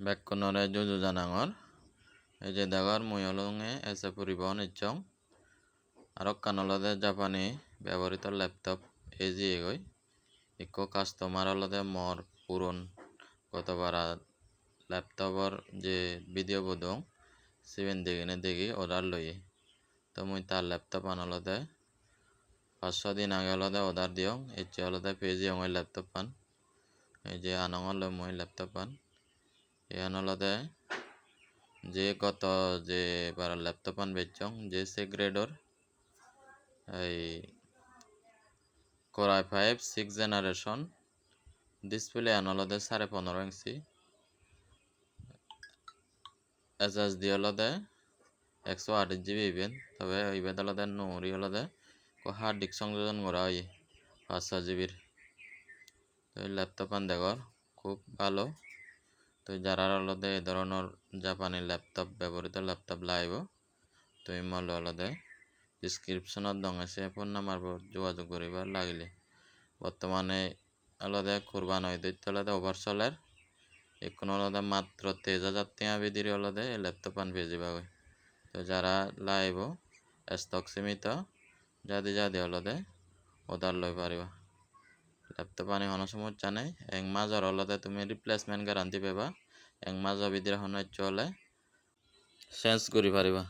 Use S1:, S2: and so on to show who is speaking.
S1: বেক্ষণরে জুজু জানাঙর এই যে দেগর মুই হলঙে এসে পরিবহন ইচ্ছং আর কান হলদে জাপানি ব্যবহৃত ল্যাপটপ এজি এগোই ইকো কাস্টমার হলদে মর পুরন গতবার ল্যাপটপর যে ভিডিও বদং সিবেন দেখিনে দেখি অর্ডার লই তো মুই তার ল্যাপটপ আন হলদে পাঁচশো দিন আগে হলদে অর্ডার দিয়ং ইচ্ছে হলদে পেজি ওই ল্যাপটপ পান। এই যে আনঙর মই ল্যাপটপ পান। এখান হলদে যে গত যে বার ল্যাপটপ আন বেচং যে সে গ্রেডর এই core i five six generation display আন হলদে সাড়ে পনেরো ইঞ্চি। এস এস ডি হলদে একশো আট জিবি ইভেন তবে ইভেন হলদে নুরি হলদে হার্ড ডিস্ক সংযোজন করা হয়, পাঁচশো জিবির তো ল্যাপটপ আন দেখর খুব ভালো। তো যারা হলদে এই ধরনের জাপানি ল্যাপটপ ব্যবহৃত ল্যাপটপ লাইব তুমি মল হলদে ডিসক্রিপশনত দং আছে ফোন নাম্বার যোগাযোগ করিবার লাগিলে। বর্তমানে আলাদা কোরবান হয় দৈত্য আলাদা ওভারসলের এখন আলাদা মাত্র তেজ হাজার টিয়া বিদির আলাদা এই ল্যাপটপ আন ভেজিবা হয় তো যারা লাইব স্টক সীমিত, যাদি যাদি হলদে অর্ডার লই পারিবা। ল্যাপটপ আনি হন সমস্যা নাই, এক মাজর হলদে তুমি রিপ্লেসমেন্ট গ্যারান্টি পাবা এক মাজ ভিতরে হন হলে চেঞ্জ করি পারিবা